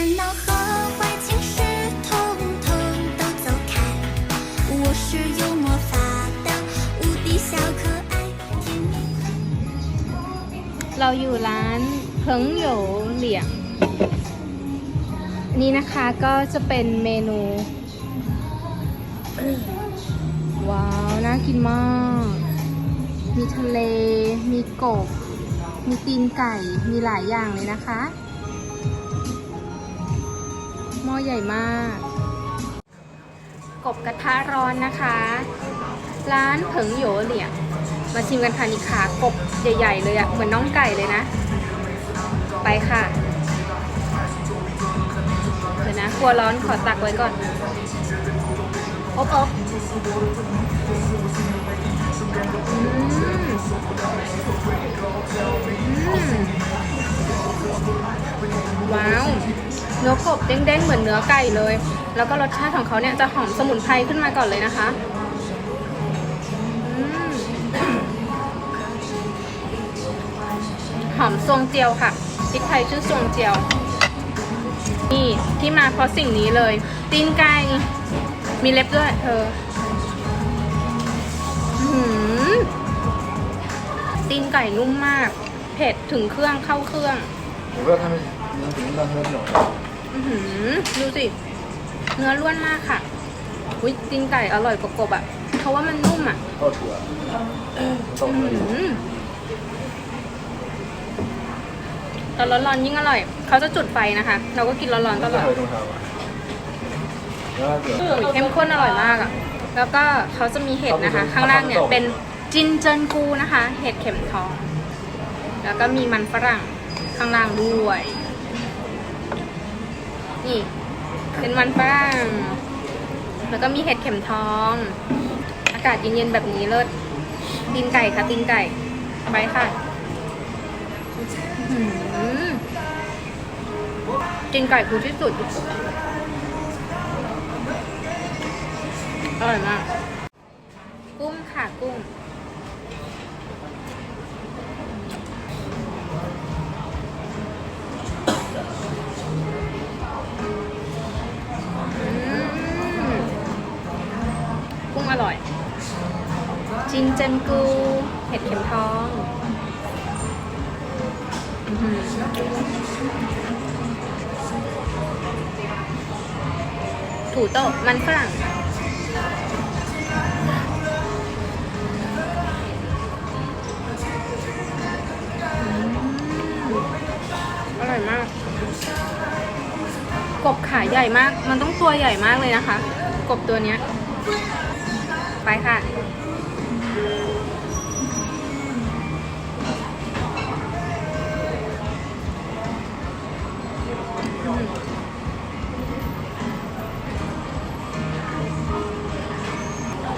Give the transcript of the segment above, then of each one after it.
烦恼和坏情事统统都走开。我是有魔法的无敌小可爱，甜蜜快。 เราอยู่ร้านเพิงโหยเหลียง นี่นะคะก็จะเป็นเมนู ว้าว น่ากินมาก มีทะเล มีกบ มีตีนไก่ มีหลายอย่างเลยนะคะ หม้อใหญ่มาก กบกระทะร้อนนะคะ ร้านเผิงโยเหลี่ยงมาชิมกันค่ะนี่ขากบใหญ่ๆเลยอะเหมือนน้องไก่เลยนะ ไปค่ะเดี๋ยวนะกลัวร้อนขอตักไว้ก่อนอบอบอืม เนื้อกบเด้งๆ เหมือนเนื้อไก่เลย แล้วก็รสชาติของเขาเนี่ยจะหอมสมุนไพรขึ้นมาก่อนเลยนะคะอืม หอมทรงเจียวค่ะพริกไทยชื่อทรงเจียว นี่ที่มาเพราะสิ่งนี้เลย ตีนไก่ มีเล็บด้วยเธออื้อหือตีนไก่นุ่มมาก เผ็ดถึงเครื่องเข้าเครื่อง 我不知道他们能怎么让他们这种 อือหือ ดูสิ เนื้อร่วนมากค่ะอุ้ยตีงไก่อร่อยกรอบๆอะ เพราะว่ามันนุ่มอะทอดถั่วต้มเลยตอนร้อนๆยิ่งอร่อย เขาจะจุดไฟนะคะ เราก็กินร้อนๆตลอดเข้มข้นอร่อยมากอะ แล้วก็เขาจะมีเห็ดนะคะ ข้างล่างเนี่ยเป็นจินเจินกูนะคะ เห็ดเข็มทอง แล้วก็มีมันฝรั่งข้างล่างด้วย นี่ เป็นมันฝรั่งแล้วก็มีเห็ดเข็มทอง อากาศเย็นๆแบบนี้เลิศตีนไก่ค่ะตีนไก่ไปค่ะอื้อหือตีนไก่คือที่สุดอร่อยมาก กุ้งค่ะกุ้ง จินเจนกูเห็ดเข็มทองถูโตะมันฝรั่งอร่อยมาก กบขาใหญ่มาก มันต้องตัวใหญ่มากเลยนะคะ กบตัวเนี้ย ไปค่ะ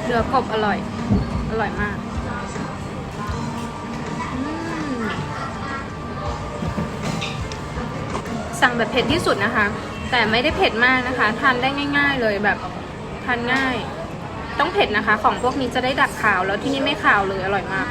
เนื้อกบอร่อย อร่อยมากสั่งแบบเผ็ดที่สุดนะคะ แต่ไม่ได้เผ็ดมากนะคะ ทานได้ง่าย ๆ เลยแบบทานง่าย ต้องเผ็ดนะคะ ของพวกนี้จะได้ดักขาวแล้วที่นี่ไม่ขาวเลยอร่อยมาก